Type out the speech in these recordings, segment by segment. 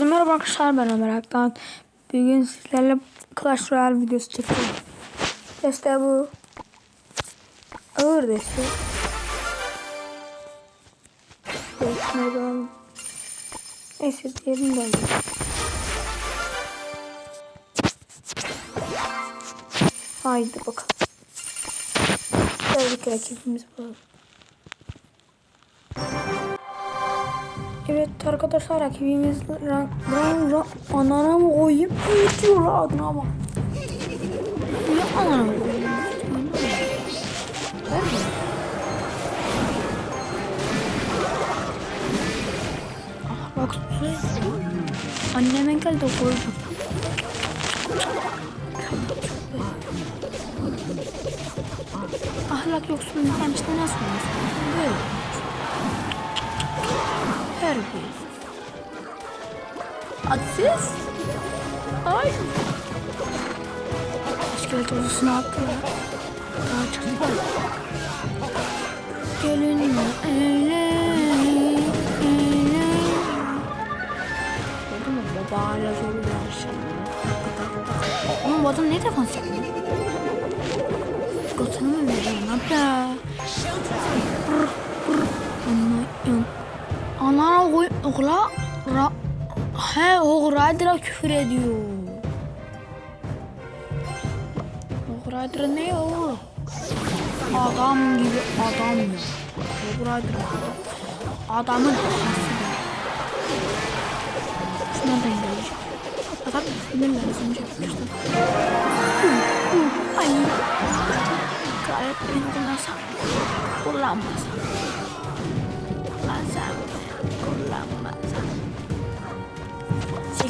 Herkese merhaba arkadaşlar ben Ömer Aktan. Bugün sizlerle Clash Royale videosu çekeceğim. Deste bu. Ağır. Şöyle bakalım. Neyse diyelim de. Haydi bakalım. Geldik rakibimiz bulalım. Evet arkadaşlar rakibimiz ra, ra, anana mı koyayım? Diyorlar adına bak. Ya anana mı koyayım? Ah bak Anneme geldi koydum. Ahlak yoksunluğu ben işte nasıl olmasın? Böyle. Terbiyesiz. Hadsiz. Ay. İskelet odasına attılar. Daha çıktılar. Gelin. Eyle. Gördün mü? Baba hala zorluyor şimdi. Oğlum bu adam ne defans yapıyor? Gotunu mu veriyor? Ne yapıyor? Okula ra he o Ryder'a küfür ediyor. Ryder ne o? Adam gibi adam ya. Ryder adamın hası. Şuna da indireceğim. Adam sinirle lazım yapmıştım. Ay. Gayet beni kullansam. Kullanmasam. Kullansam. Kullanmasam.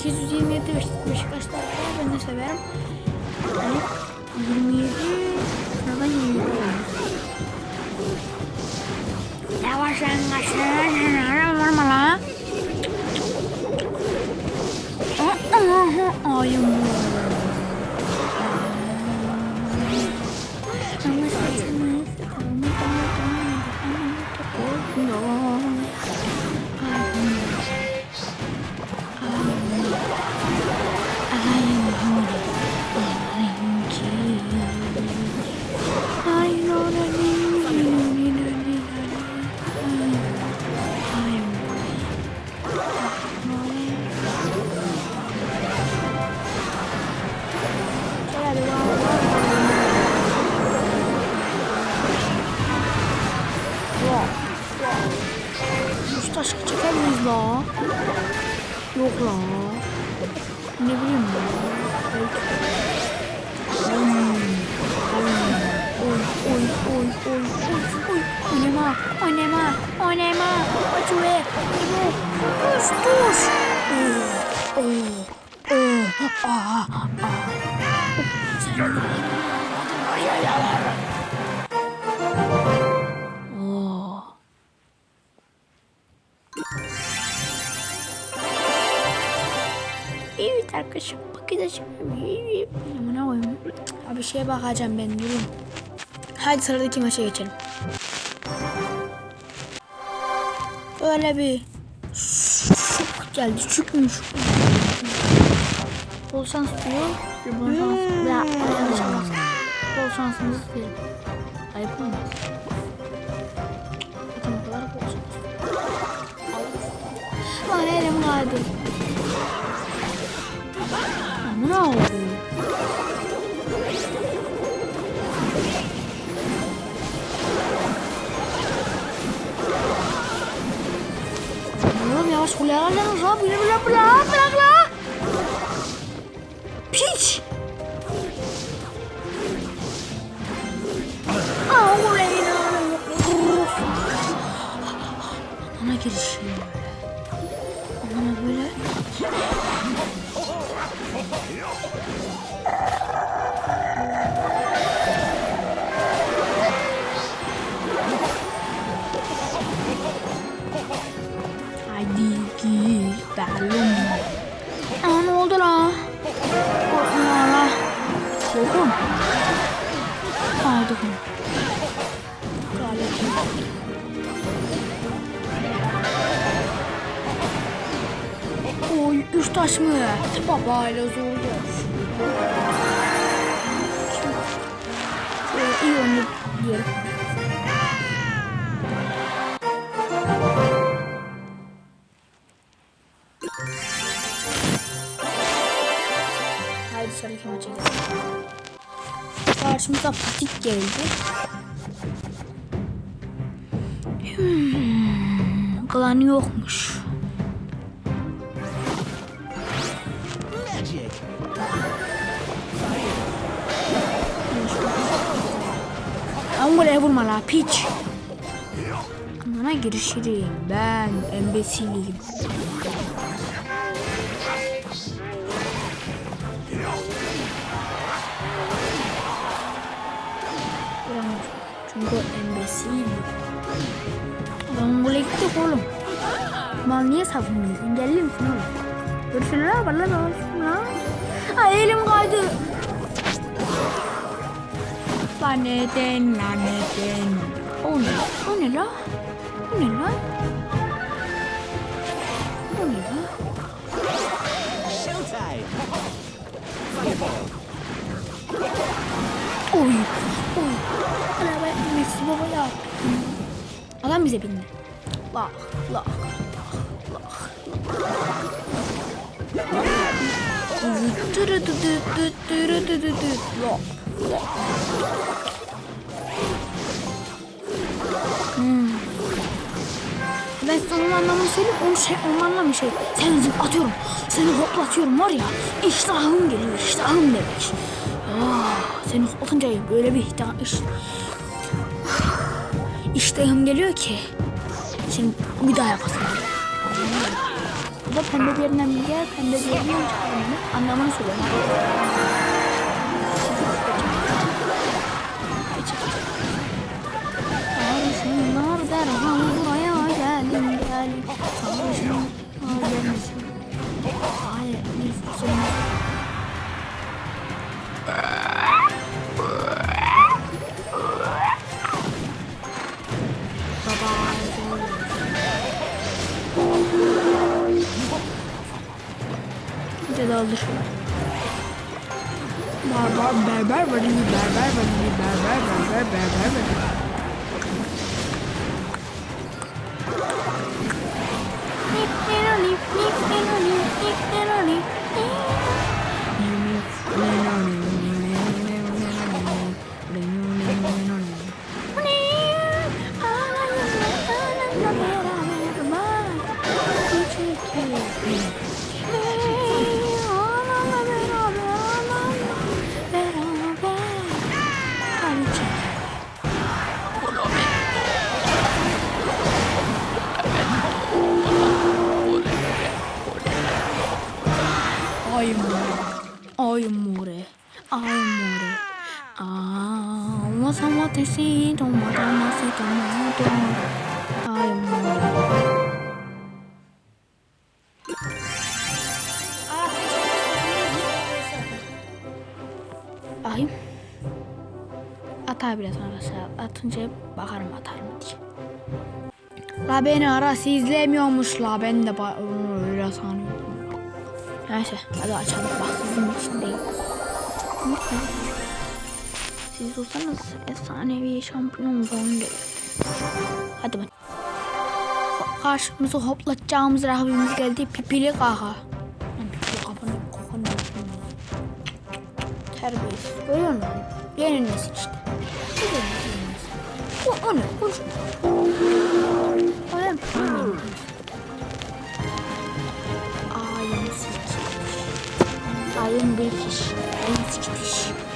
827 Beşiktaşlar var. Ben de severim. Yani 27 Sıradan 27 olmuş. Yavaş lan Amına koyayım. Abi şeye bakacağım ben durun. Hadi sıradaki maça geçelim. Böyle bir şuk geldi. Şükmüş. Bol şans diyor. Bol şans. Ya yanlış anlarsın. Bol şansınızı dilerim. Ayıp olmaz. Bakın o kadar bol şans. Lan elim kaydı. Ne oldu? Oğlum yavaş kuleye lan lan bırak bırak bırak bırak la. Piç. Ana girişiyor. Ana böyle. Hadi gidelim. Aa ne oldu la? Korkma la. Korkun. Üç taş mı? Baba ile zor gelsin. Şöyle iyi oyunu diyelim. Haydi sıradaki maça gidelim. Karşımıza patik geldi. Hmm, klanı yokmuş. Ama buraya vurma la piç. Bana girişirim. Ben embesilim. Vuramıyorum. Çünkü embesil. Ben buraya gittik oğlum. Mal niye savunmuyorsun? Engelli misin oğlum? Görüşürüz la. Ay elim kaydı. Lanetten lanetten. O ne? O ne la? O ne la? O ne la? Oy. Oy. Araba Messi baba ya. Adam bize bindi. Bak. Bak. Bak. Tırı Hmm. Ben sana onun anlamını söyleyeyim. Onu şey, onun anlamı şey. Seni zıp atıyorum. Seni hoplatıyorum var ya. İştahım geliyor. İştahım demek. Aa, seni hoplatınca böyle bir iştah, iş, iştahım geliyor ki. Seni bir daha yapasın. Pembe bir yerinden bir gel. Pembe bir yerinden çıkarım. Anlamını söylüyorum. Ay more, ay more, ay more. Ah, uma samate toma toma si toma toma. Ay more. Ay. Atar biraz arkadaşlar. Atınca bakarım atar mı diye. La beni arası izlemiyormuş la ben de öyle sanıyordum. Neyse hadi açalım bak sizin için değil. Siz olsanız efsanevi şampiyon gelir. Hadi bak. Karşımıza hoplatacağımız rahibimiz geldi pipili kaha. Terbiyesiz. Görüyor musun? Yeni nesil işte. Bu da yeni nesil. O, o ne? Konuş. O ne? Ayın bir kişi. Ayın sikiş.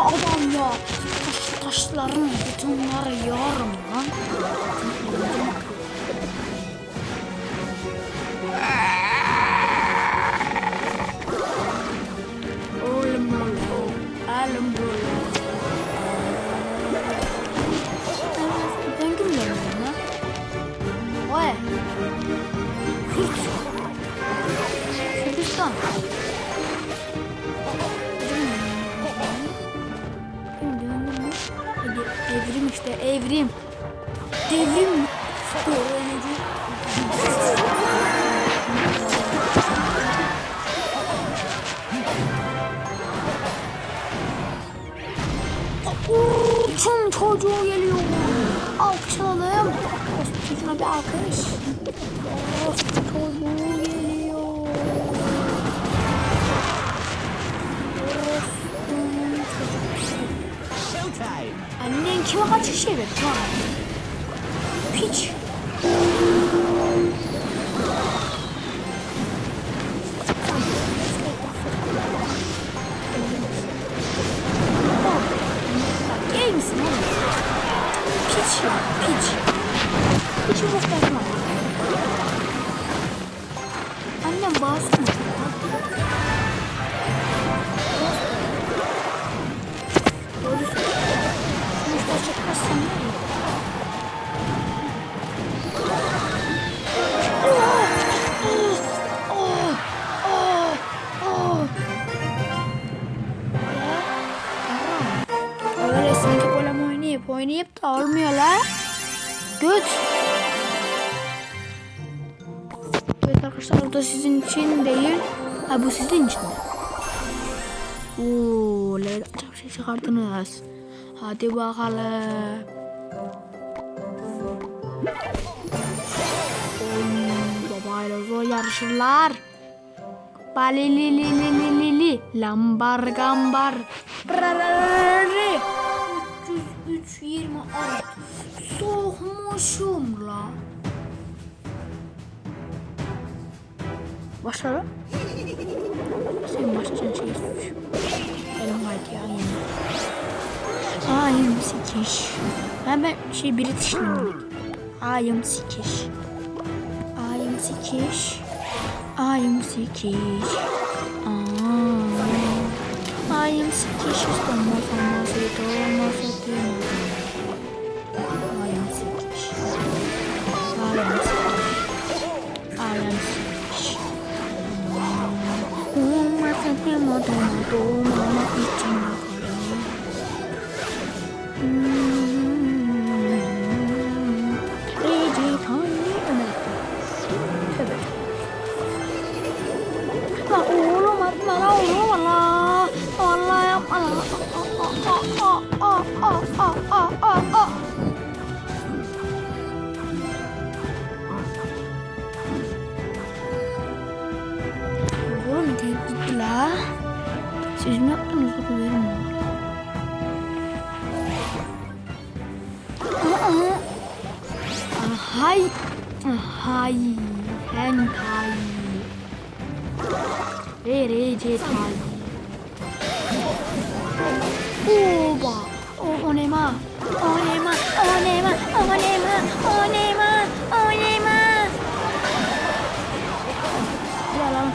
Oha adam ya. Taş, taşların butonları yarım lan. Hadi evrim işte evrim. Devrim. Öğrenci. Çin çocuğu geliyor. Alkışlayalım. Çocuğuna bir alkış. Orospu çocuğu geliyor. 안녕 키워가지 시에 몇 퍼. 퀴즈. Oynayıp da olmuyor la. Göt. Evet arkadaşlar bu da sizin için değil. Ha bu sizin için. Oo, çok şey çıkardınız. Hadi bakalım. Babayla zor yarışırlar. Bali li li li li li li lambar gambar 303 26 soğumuşum la. Başla Sen başlayacaksın şey Elim hadi ya yine Ayım sikiş. Ben ben şey British'liyim Ayım sikiş. Ayım sikiş. Ayım sikiş. Ayım sikiş. İstanbul olmaz DJ Time. Oba! O, o Neymar! O Neymar! O Neymar! O Neymar! O Neymar! O Neymar! Yalan.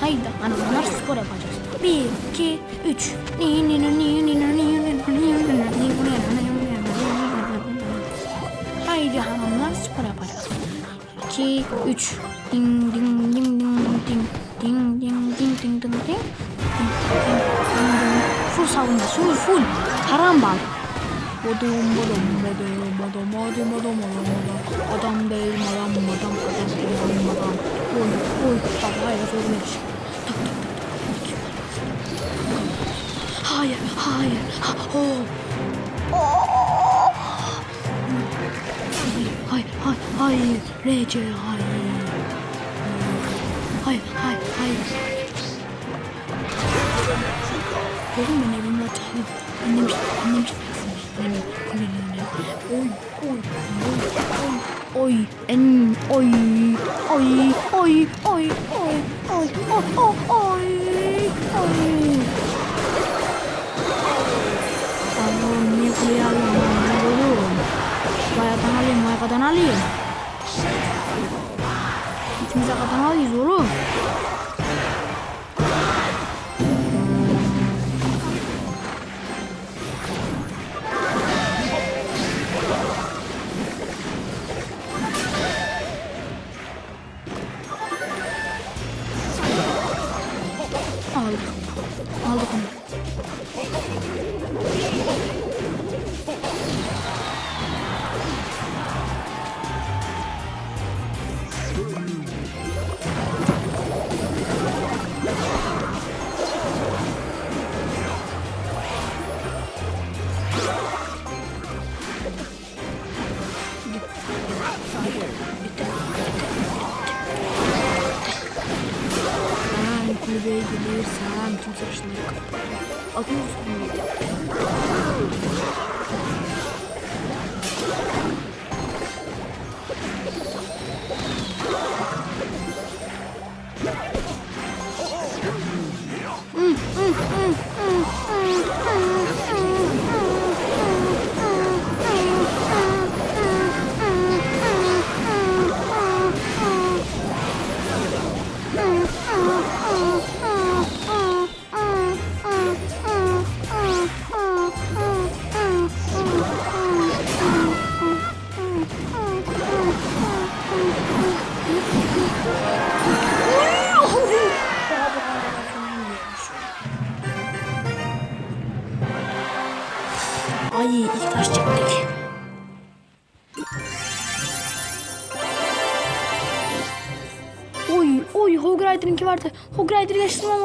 Haydi hanımlar skor yapacağız. 1, 2, 3. Ni ni ni ni ni ni ni Haydi hanımlar skor yapacağız. 2, 3. Ding ding ding ding ding. Savunma, full full. Haram bal. Bodum bodum bodum bodum bodum bodum bodum. Adam değil madam madam adam değil madam. Oy oy baba hayır tak tak. Hayır hayır. Ha, oh. Hayır, hayır, hayır, Rece, hayır. Hayır, hayır, hayır. Oğlum ben evimde oy, en, oy, oy, oy, oy, oy, oy, oy, oy,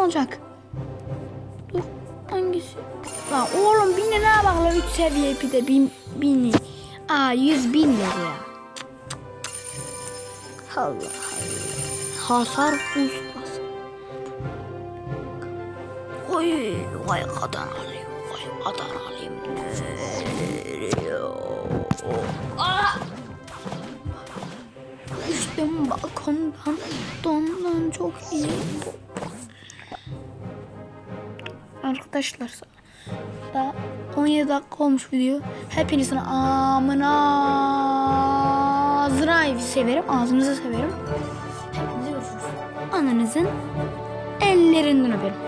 olacak. Dur hangisi? Lan oğlum bin lira bak lan 3 seviye bir de bin, bin. Aa 100 bin lira ya. Allah Allah. Hasar ustası. Oy vay kadar alayım. Vay kadar alayım. Aa! Düştüm balkondan. Dondan çok iyi. Arkadaşlar daha 17 dakika olmuş video. Hepinizin amına ağzına severim. Ağzınızı severim. Hepinizi görüşürüz. Ananızın ellerinden öperim.